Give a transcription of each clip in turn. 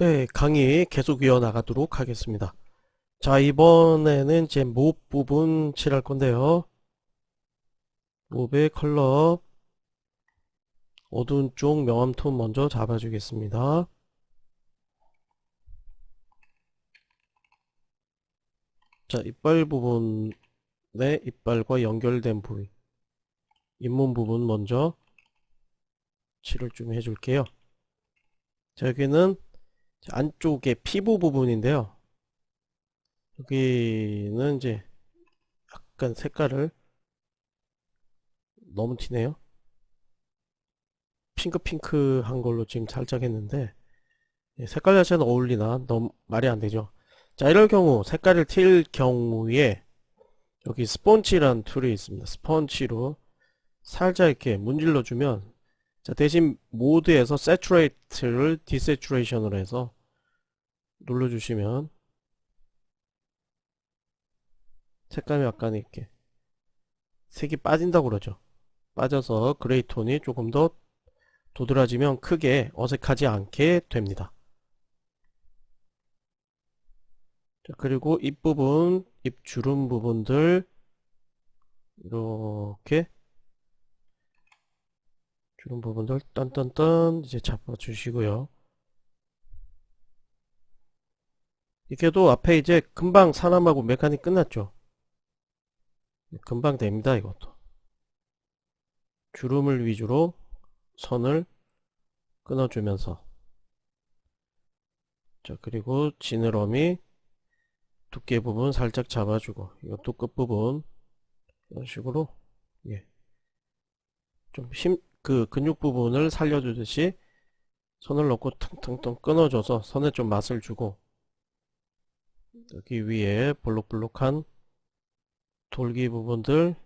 네, 강의 계속 이어나가도록 하겠습니다. 자, 이번에는 이제 몹 부분 칠할 건데요. 몹의 컬러 어두운 쪽 명암 톤 먼저 잡아주겠습니다. 자, 이빨 부분의 이빨과 연결된 부위 잇몸 부분 먼저 칠을 좀 해줄게요. 자, 여기는 안쪽에 피부 부분인데요. 여기는 이제 약간 색깔을 너무 티네요. 핑크핑크한 걸로 지금 살짝 했는데 예, 색깔 자체는 어울리나 너무 말이 안 되죠. 자 이럴 경우 색깔을 튈 경우에 여기 스펀치란 툴이 있습니다. 스펀치로 살짝 이렇게 문질러 주면 자 대신 모드에서 Saturate를 Desaturation으로 해서 눌러주시면 색감이 약간 이렇게 색이 빠진다고 그러죠. 빠져서 그레이 톤이 조금 더 도드라지면 크게 어색하지 않게 됩니다. 자, 그리고 입부분, 입주름 부분들 이렇게 주름 부분들 딴딴딴 이제 잡아주시고요. 이게도 앞에 이제 금방 사람하고 메카닉 끝났죠. 금방 됩니다 이것도. 주름을 위주로 선을 끊어주면서 자 그리고 지느러미 두께 부분 살짝 잡아주고 이것도 끝부분 이런 식으로 예. 좀 힘 그 근육 부분을 살려주듯이 손을 넣고 텅텅텅 끊어줘서 선에 좀 맛을 주고 여기 위에 볼록볼록한 돌기 부분들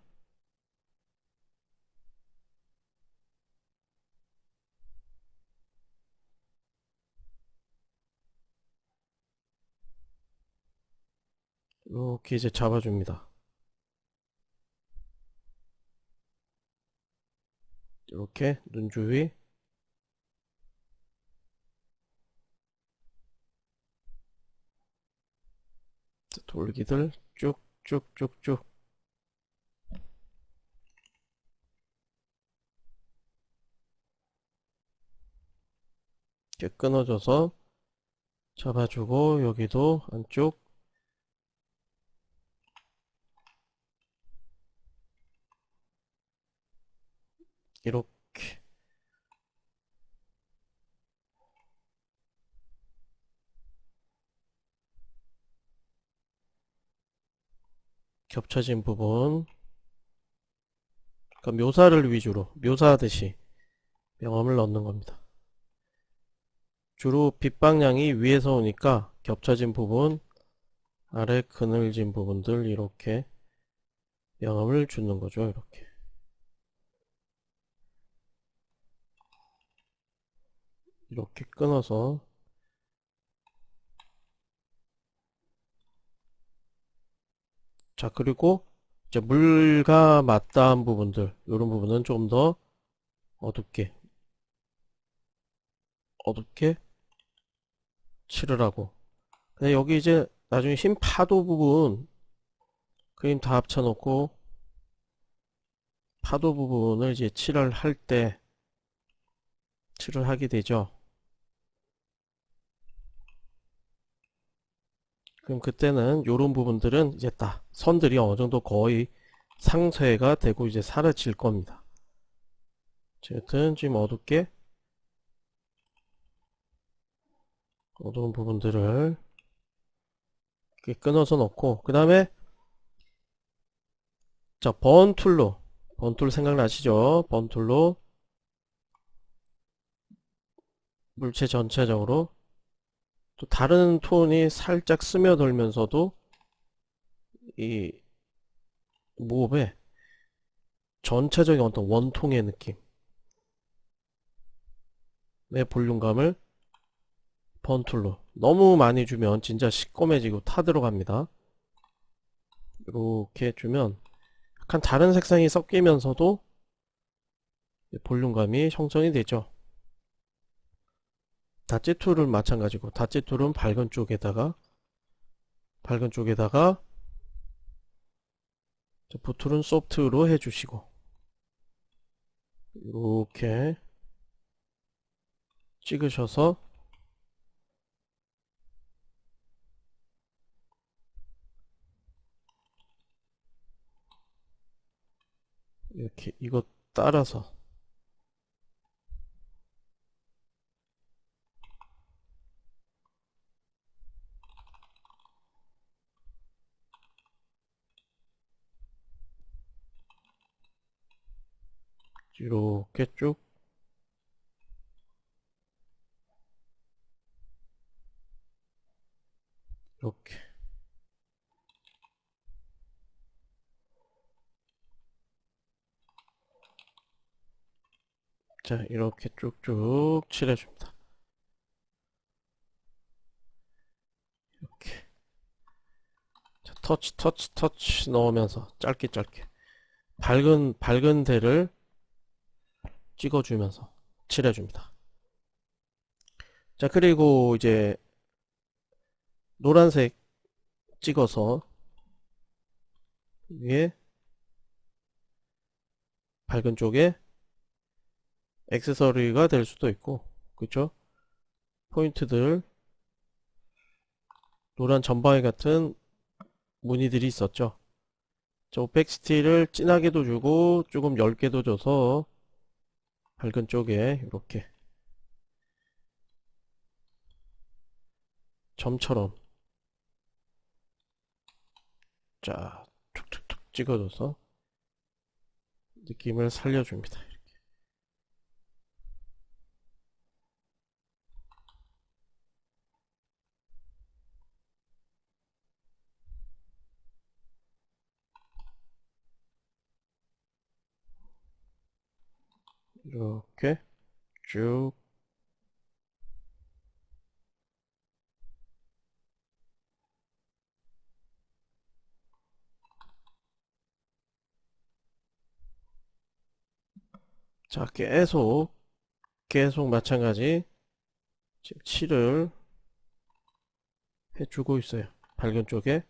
이렇게 이제 잡아줍니다. 이렇게 눈 주위. 돌기들 쭉쭉쭉쭉. 이렇게 끊어줘서 잡아주고 여기도 안쪽 이렇게. 겹쳐진 부분. 그러니까 묘사를 위주로 묘사하듯이 명암을 넣는 겁니다. 주로 빛 방향이 위에서 오니까 겹쳐진 부분 아래 그늘진 부분들 이렇게 명암을 주는 거죠 이렇게 이렇게 끊어서 자 그리고 이제 물과 맞닿은 부분들 이런 부분은 좀 더 어둡게 어둡게 칠을 하고. 근데 여기 이제 나중에 흰 파도 부분 그림 다 합쳐 놓고 파도 부분을 이제 칠을 할 때 칠을 하게 되죠 그럼 그때는 요런 부분들은 이제 딱 선들이 어느 정도 거의 상쇄가 되고 이제 사라질 겁니다. 어쨌든 지금 어둡게 어두운 부분들을 이렇게 끊어서 넣고 그 다음에 자 번툴로 번툴 생각나시죠? 번툴로 물체 전체적으로 또 다른 톤이 살짝 스며들면서도 이 무업에 전체적인 어떤 원통의 느낌. 내 볼륨감을 번툴로 너무 많이 주면 진짜 시꺼매지고 타들어갑니다. 이렇게 주면 약간 다른 색상이 섞이면서도 볼륨감이 형성이 되죠 다찌 툴은 마찬가지고 다찌 툴은 밝은 쪽에다가 밝은 쪽에다가 부툴은 소프트로 해주시고 이렇게 찍으셔서 이렇게 이거 따라서 이렇게 쭉. 이렇게. 자 이렇게 쭉쭉 칠해줍니다. 이렇게. 자, 터치 터치 터치 넣으면서 짧게 짧게. 밝은 밝은 데를 찍어주면서 칠해줍니다. 자 그리고 이제 노란색 찍어서 위에 밝은 쪽에 액세서리가 될 수도 있고 그쵸? 포인트들 노란 전방에 같은 무늬들이 있었죠. 저 백스티를 진하게도 주고 조금 엷게도 줘서 밝은 쪽에 이렇게 점처럼 자 툭툭툭 찍어줘서 느낌을 살려줍니다 이렇게 쭉 자, 계속, 계속 마찬가지, 지금 칠을 해주고 있어요. 밝은 쪽에.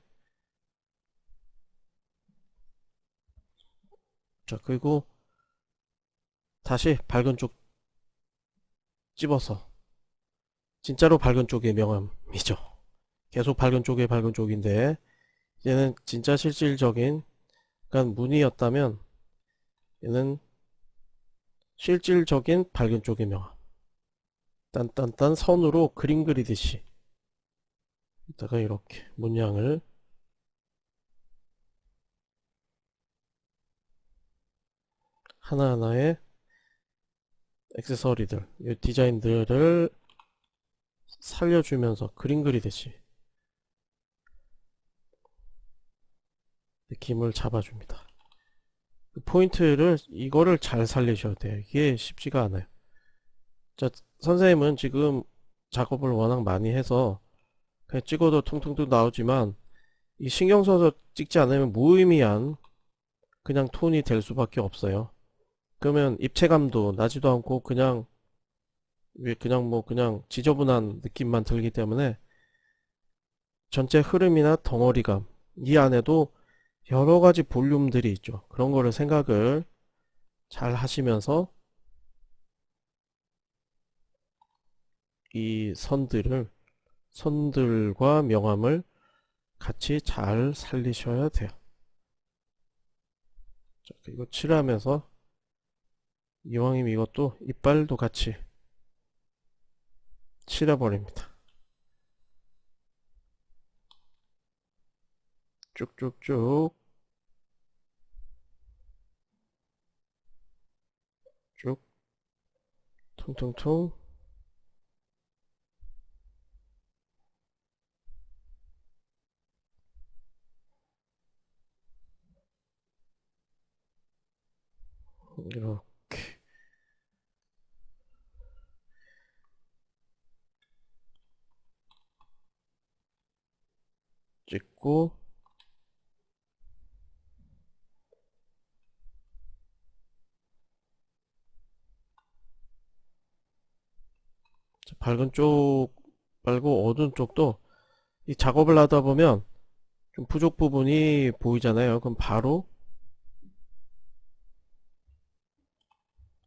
자, 그리고 다시 밝은 쪽 집어서 진짜로 밝은 쪽의 명암이죠. 계속 밝은 쪽의 밝은 쪽인데 얘는 진짜 실질적인 그러니까 무늬였다면 얘는 실질적인 밝은 쪽의 명암 딴딴딴 선으로 그림 그리듯이 이따가 이렇게 문양을 하나하나의 액세서리들, 이 디자인들을 살려주면서 그림 그리듯이 느낌을 잡아줍니다. 그 포인트를 이거를 잘 살리셔야 돼요. 이게 쉽지가 않아요. 자, 선생님은 지금 작업을 워낙 많이 해서 그냥 찍어도 퉁퉁퉁 나오지만 이 신경 써서 찍지 않으면 무의미한 그냥 톤이 될 수밖에 없어요. 그러면 입체감도 나지도 않고 그냥 그냥 뭐 그냥 지저분한 느낌만 들기 때문에 전체 흐름이나 덩어리감 이 안에도 여러 가지 볼륨들이 있죠. 그런 거를 생각을 잘 하시면서 이 선들을 선들과 명암을 같이 잘 살리셔야 돼요. 자, 그리고 칠하면서 이왕이면 이것도 이빨도 같이 칠해버립니다. 쭉쭉쭉. 쭉. 퉁퉁퉁. 이렇게 찍고 밝은 쪽 말고 어두운 쪽도 이 작업을 하다 보면 좀 부족 부분이 보이잖아요. 그럼 바로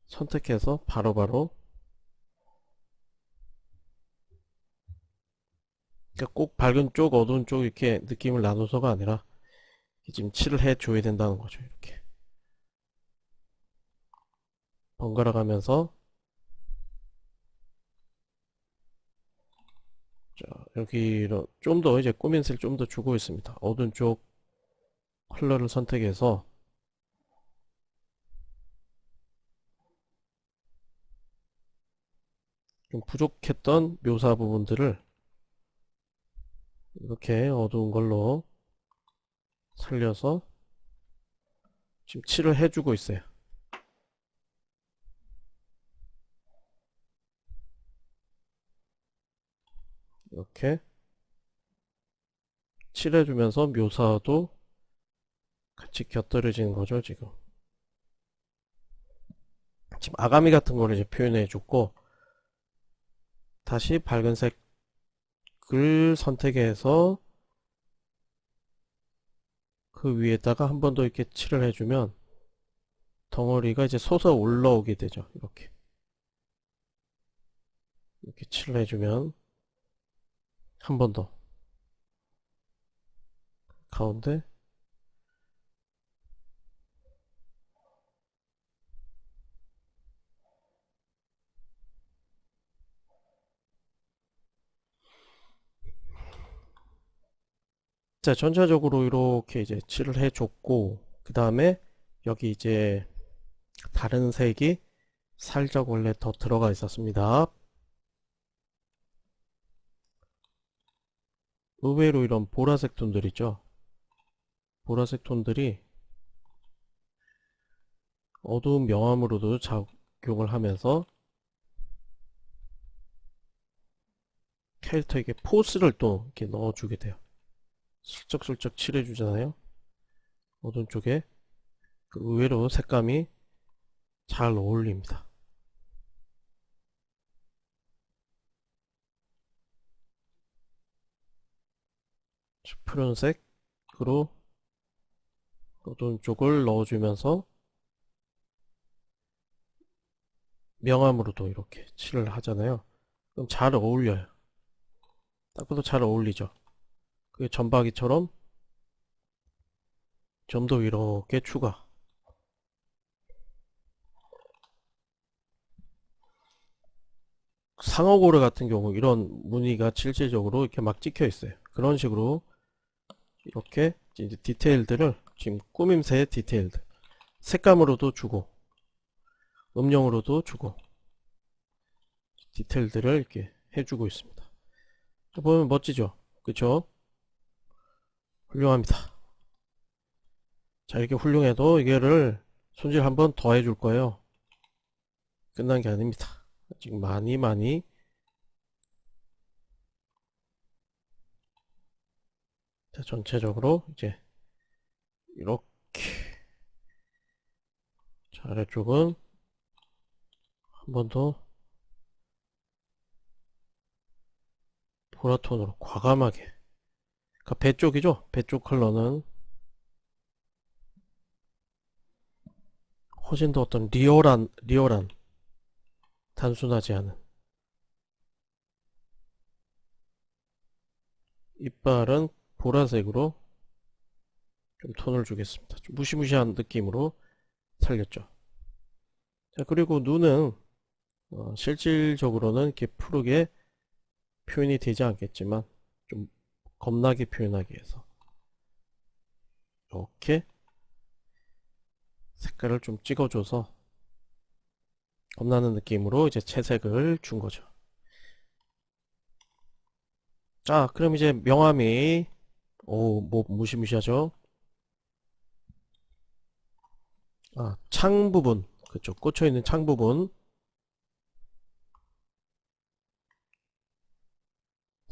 선택해서 바로바로 그러니까 꼭 밝은 쪽, 어두운 쪽 이렇게 느낌을 나눠서가 아니라 지금 칠을 해줘야 된다는 거죠. 이렇게 번갈아 가면서 자 여기로 좀더 이제 꾸민색 좀더 주고 있습니다. 어두운 쪽 컬러를 선택해서 좀 부족했던 묘사 부분들을 이렇게 어두운 걸로 살려서 지금 칠을 해주고 있어요. 이렇게 칠해주면서 묘사도 같이 곁들여지는 거죠, 지금. 지금 아가미 같은 거를 이제 표현해 줬고, 다시 밝은 색 을 선택해서 그 위에다가 한 번 더 이렇게 칠을 해주면 덩어리가 이제 솟아 올라오게 되죠. 이렇게. 이렇게 칠을 해주면 한 번 더. 가운데. 자, 전체적으로 이렇게 이제 칠을 해줬고, 그 다음에 여기 이제 다른 색이 살짝 원래 더 들어가 있었습니다. 의외로 이런 보라색 톤들 있죠. 보라색 톤들이 어두운 명암으로도 작용을 하면서 캐릭터에게 포스를 또 이렇게 넣어주게 돼요. 슬쩍슬쩍 칠해주잖아요. 어두운 쪽에 그 의외로 색감이 잘 어울립니다. 푸른색으로 어두운 쪽을 넣어주면서 명암으로도 이렇게 칠을 하잖아요. 그럼 잘 어울려요. 딱 봐도 잘 어울리죠. 그게 전박이처럼 점도 이렇게 추가. 상어고래 같은 경우 이런 무늬가 실질적으로 이렇게 막 찍혀 있어요. 그런 식으로 이렇게 이제 디테일들을 지금 꾸밈새의 디테일들. 색감으로도 주고 음영으로도 주고 디테일들을 이렇게 해주고 있습니다. 보면 멋지죠? 그쵸 훌륭합니다. 자 이렇게 훌륭해도 이게를 손질 한 번 더 해줄 거예요. 끝난 게 아닙니다. 지금 많이 많이 자 전체적으로 이제 이렇게 자 아래쪽은 한 번 더 보라톤으로 과감하게 그러니까 배 쪽이죠. 배 쪽 컬러는 훨씬 더 어떤 리얼한 리얼한 단순하지 않은 이빨은 보라색으로 좀 톤을 주겠습니다. 좀 무시무시한 느낌으로 살렸죠. 자 그리고 눈은 어, 실질적으로는 이렇게 푸르게 표현이 되지 않겠지만 좀 겁나게 표현하기 위해서 이렇게 색깔을 좀 찍어줘서 겁나는 느낌으로 이제 채색을 준 거죠. 자, 그럼 이제 명암이 오, 뭐 무시무시하죠? 아, 창 부분, 그쵸, 꽂혀 있는 창 부분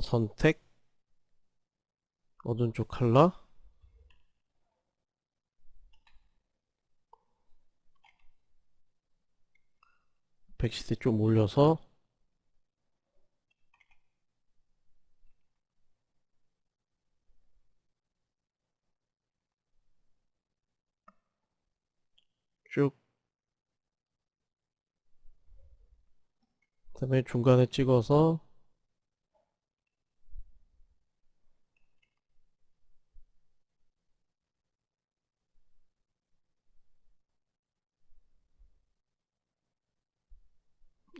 선택 어느 쪽 칼라? 백시대 좀 올려서 쭉 그다음에 중간에 찍어서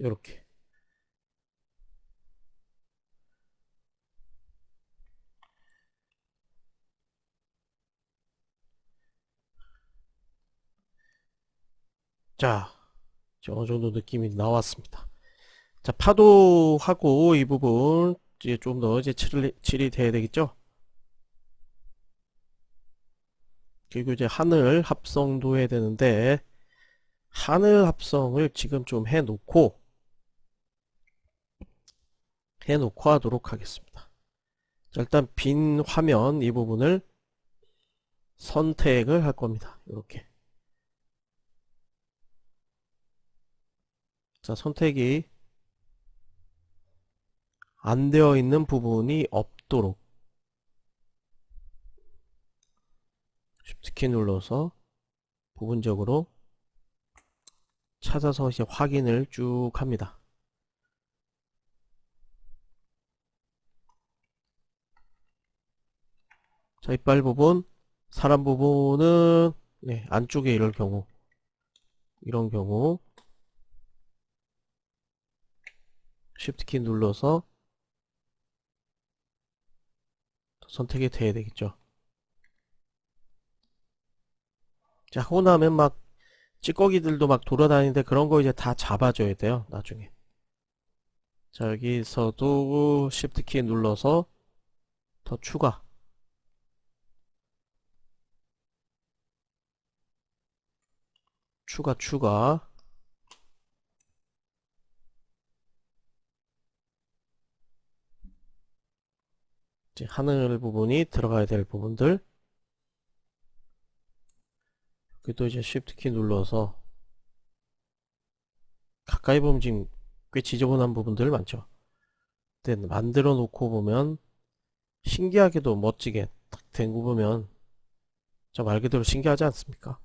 이렇게 자, 어느 정도 느낌이 나왔습니다. 자, 파도하고 이 부분 이제 좀 더 이제 칠이, 칠이 돼야 되겠죠? 그리고 이제 하늘 합성도 해야 되는데 하늘 합성을 지금 좀 해놓고 해놓고 하도록 하겠습니다. 자, 일단 빈 화면 이 부분을 선택을 할 겁니다. 이렇게 자, 선택이 안 되어 있는 부분이 없도록 Shift 키 눌러서 부분적으로 찾아서 확인을 쭉 합니다. 자, 이빨 부분, 사람 부분은 네, 안쪽에 이럴 경우 이런 경우 Shift 키 눌러서 선택이 돼야 되겠죠. 자, 하고 나면 막 찌꺼기들도 막 돌아다니는데 그런 거 이제 다 잡아줘야 돼요. 나중에. 자, 여기서도 Shift 키 눌러서 더 추가. 추가, 추가. 이제 하늘 부분이 들어가야 될 부분들. 여기도 이제 Shift 키 눌러서 가까이 보면 지금 꽤 지저분한 부분들 많죠? 근데 만들어 놓고 보면 신기하게도 멋지게 딱 된 거 보면 말 그대로 신기하지 않습니까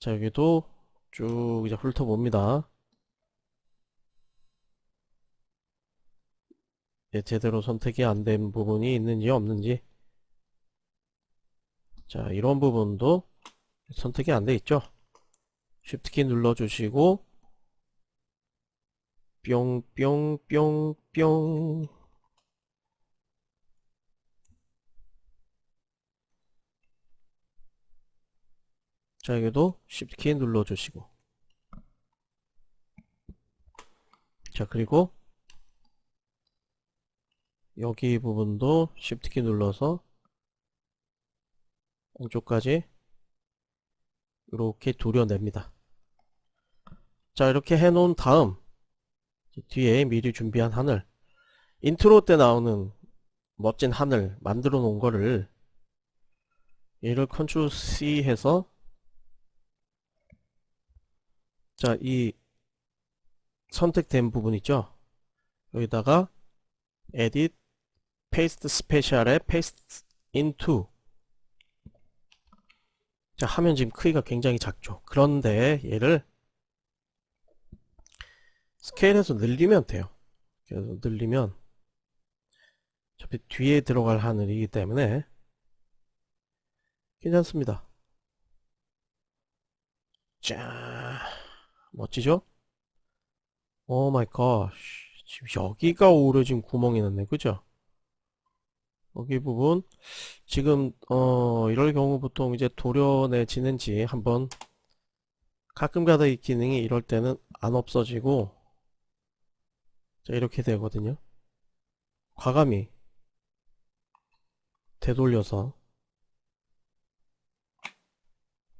자 여기도 쭉 이제 훑어봅니다. 예, 제대로 선택이 안 된 부분이 있는지 없는지. 자 이런 부분도 선택이 안 돼 있죠? Shift 키 눌러 주시고 뿅뿅뿅뿅 자 여기도 Shift 키 눌러 주시고 자 그리고 여기 부분도 Shift 키 눌러서 안쪽까지 이렇게 도려냅니다. 자 이렇게 해놓은 다음 뒤에 미리 준비한 하늘 인트로 때 나오는 멋진 하늘 만들어 놓은 거를 얘를 컨트롤 C 해서 자 이 선택된 부분 있죠? 여기다가 edit paste special에 paste into. 자 화면 지금 크기가 굉장히 작죠? 그런데 얘를 스케일해서 늘리면 돼요. 그래서 늘리면 어차피 뒤에 들어갈 하늘이기 때문에 괜찮습니다. 자 멋지죠? 오 마이 갓 지금 여기가 오히려 지금 구멍이 났네 그죠? 여기 부분 지금 어 이럴 경우 보통 이제 도려내지는지 한번 가끔 가다 이 기능이 이럴 때는 안 없어지고 자 이렇게 되거든요 과감히 되돌려서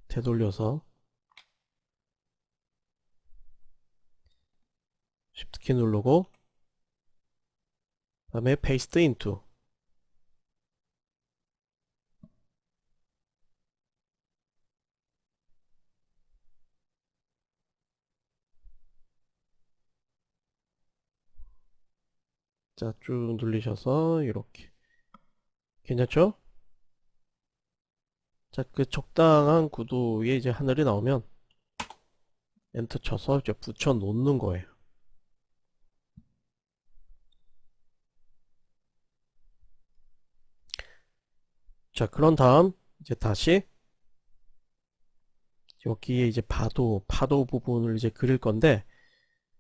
되돌려서 Shift 키 누르고 그 다음에 paste into 자, 쭉 눌리셔서 이렇게 괜찮죠? 자, 그 적당한 구도에 이제 하늘이 나오면 엔터 쳐서 이제 붙여 놓는 거예요. 자, 그런 다음 이제 다시 여기에 이제 파도, 파도 부분을 이제 그릴 건데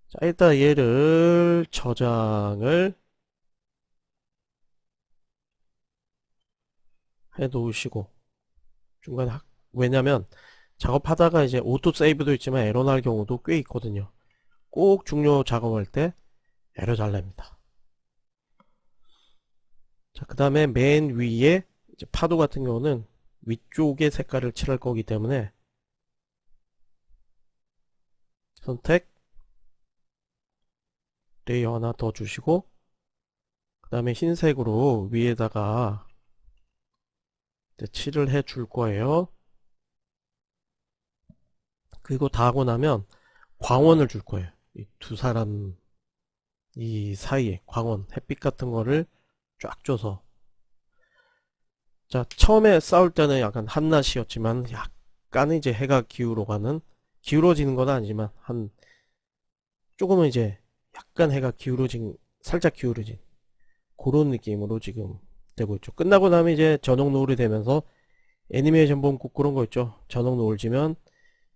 자, 일단 얘를 저장을 해 놓으시고 중간에 학- 왜냐면 작업하다가 이제 오토 세이브도 있지만 에러 날 경우도 꽤 있거든요. 꼭 중요 작업할 때 에러 잘 냅니다. 자, 그 다음에 맨 위에 이제 파도 같은 경우는 위쪽에 색깔을 칠할 거기 때문에 선택 레이어 하나 더 주시고 그 다음에 흰색으로 위에다가 칠을 해 줄 거예요. 그리고 다 하고 나면 광원을 줄 거예요. 이두 사람 이 사이에 광원, 햇빛 같은 거를 쫙 줘서 자 처음에 싸울 때는 약간 한낮이었지만 약간 이제 해가 기울어가는 기울어지는 건 아니지만 한 조금은 이제 약간 해가 기울어진 살짝 기울어진 그런 느낌으로 지금 되고 있죠. 끝나고 나면 이제 저녁 노을이 되면서 애니메이션 보면 꼭 그런 거 있죠. 저녁 노을 지면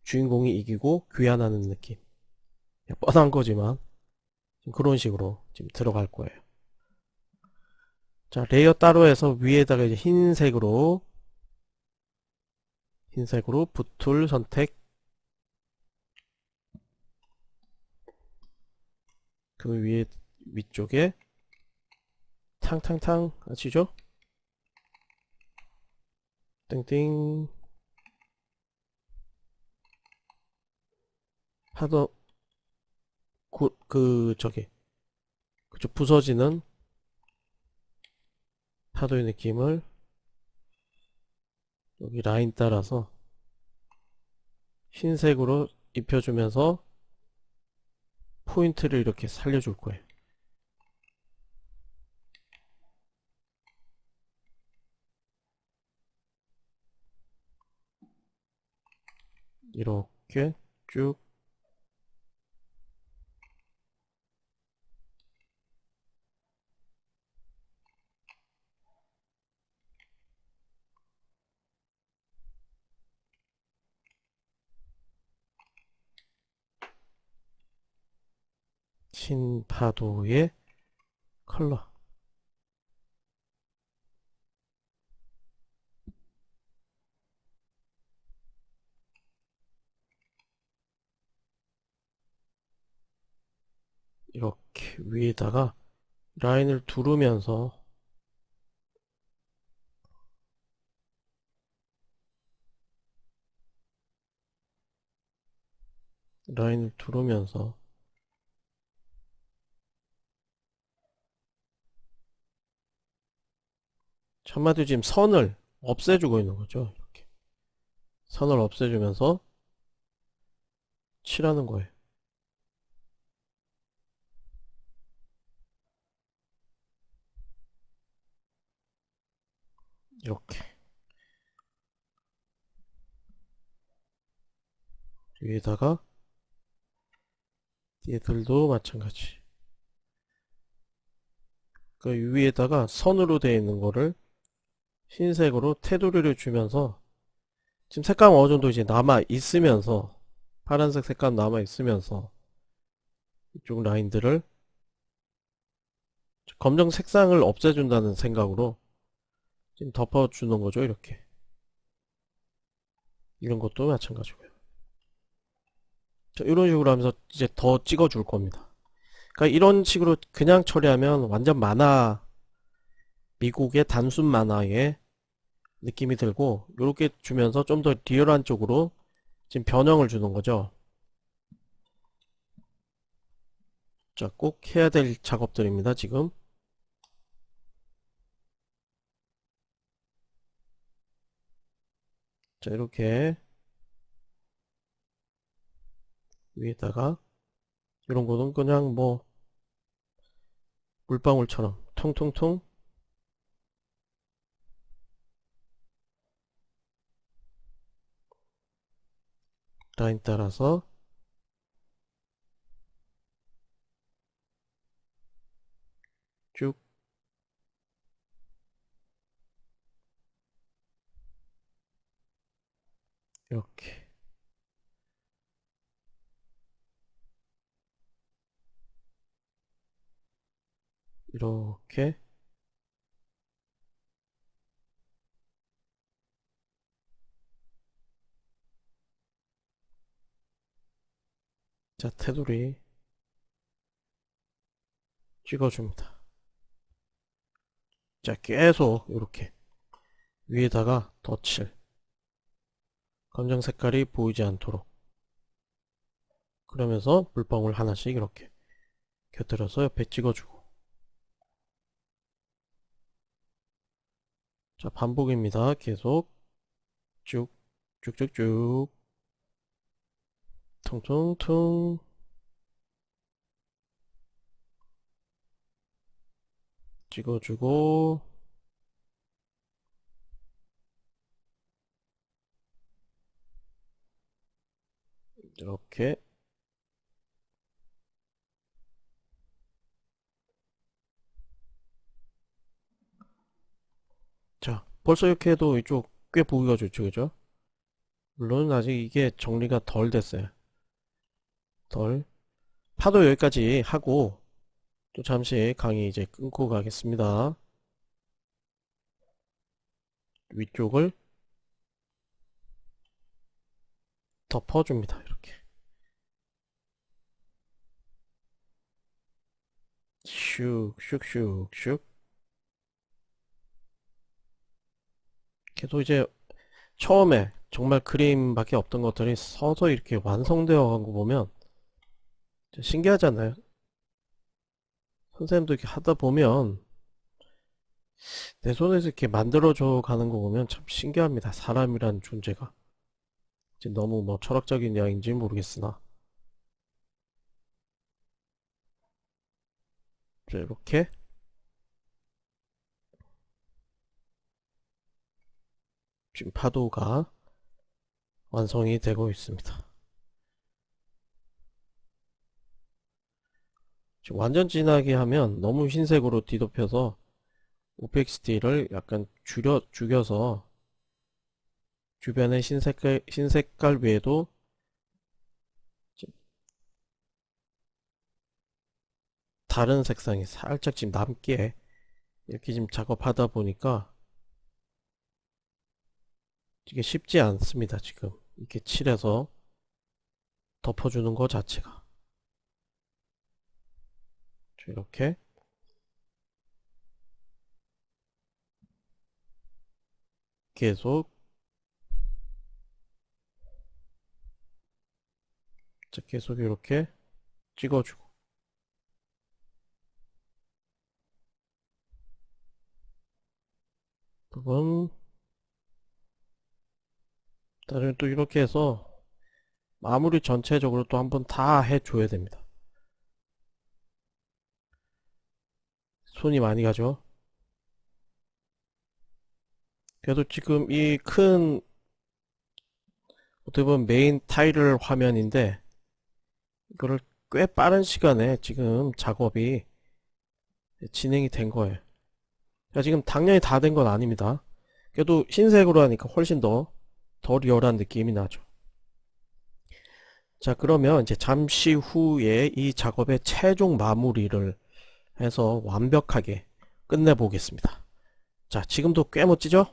주인공이 이기고 귀환하는 느낌. 뻔한 거지만 그런 식으로 지금 들어갈 거예요. 자, 레이어 따로 해서 위에다가 이제 흰색으로 흰색으로 붓툴 선택. 그 위에 위쪽에. 탕탕탕. 아시죠? 땡땡. 파도 그, 그 저기. 그죠 부서지는 파도의 느낌을 여기 라인 따라서 흰색으로 입혀주면서 포인트를 이렇게 살려줄 거예요. 이렇게 쭉 신파도의 컬러. 이렇게 위에다가 라인을 두르면서 라인을 두르면서 한마디로 지금 선을 없애주고 있는 거죠. 이렇게 선을 없애주면서 칠하는 거예요. 이렇게 위에다가 얘들도 마찬가지 그 위에다가 선으로 되어 있는 거를 흰색으로 테두리를 주면서 지금 색감 어느 정도 이제 남아 있으면서 파란색 색감 남아 있으면서 이쪽 라인들을 검정 색상을 없애준다는 생각으로 지금 덮어주는 거죠 이렇게. 이런 것도 마찬가지고요. 자, 이런 식으로 하면서 이제 더 찍어줄 겁니다. 그러니까 이런 식으로 그냥 처리하면 완전 만화 미국의 단순 만화의 느낌이 들고 이렇게 주면서 좀 더 리얼한 쪽으로 지금 변형을 주는 거죠. 자 꼭 해야 될 작업들입니다 지금. 자 이렇게 위에다가 이런 거는 그냥 뭐 물방울처럼 퉁퉁퉁 라인 따라서 쭉 이렇게. 이렇게. 자 테두리 찍어줍니다. 자 계속 이렇게 위에다가 덧칠. 검정 색깔이 보이지 않도록. 그러면서 물방울 하나씩 이렇게 곁들여서 옆에 찍어주고. 자 반복입니다. 계속 쭉 쭉쭉쭉 퉁퉁퉁. 찍어주고. 이렇게. 자 벌써 이렇게 해도 이쪽 꽤 보기가 좋죠 그죠? 물론 아직 이게 정리가 덜 됐어요 덜. 파도 여기까지 하고 또 잠시 강의 이제 끊고 가겠습니다. 위쪽을 덮어줍니다 이렇게. 슉슉슉슉. 계속 이제 처음에 정말 그림밖에 없던 것들이 서서 이렇게 완성되어 간 거 보면 신기하잖아요. 선생님도 이렇게 하다 보면 내 손에서 이렇게 만들어져 가는 거 보면 참 신기합니다 사람이란 존재가. 이제 너무 뭐 철학적인 이야기인지 모르겠으나. 자, 이렇게. 지금 파도가 완성이 되고 있습니다. 지금 완전 진하게 하면 너무 흰색으로 뒤덮여서 오펙시티를 약간 줄여, 죽여서 주변의 흰색깔, 흰색깔 외에도 다른 색상이 살짝 지금 남게 이렇게 지금 작업하다 보니까 이게 쉽지 않습니다 지금. 이렇게 칠해서 덮어주는 것 자체가. 자, 이렇게. 계속. 자 계속 이렇게 찍어주고. 부분 다음에 또 이렇게 해서 마무리 전체적으로 또 한번 다 해줘야 됩니다. 손이 많이 가죠. 그래도 지금 이 큰 어떻게 보면 메인 타일 화면인데 이거를 꽤 빠른 시간에 지금 작업이 진행이 된 거예요. 지금 당연히 다 된 건 아닙니다. 그래도 흰색으로 하니까 훨씬 더 더 리얼한 느낌이 나죠. 자 그러면 이제 잠시 후에 이 작업의 최종 마무리를 해서 완벽하게 끝내 보겠습니다. 자 지금도 꽤 멋지죠?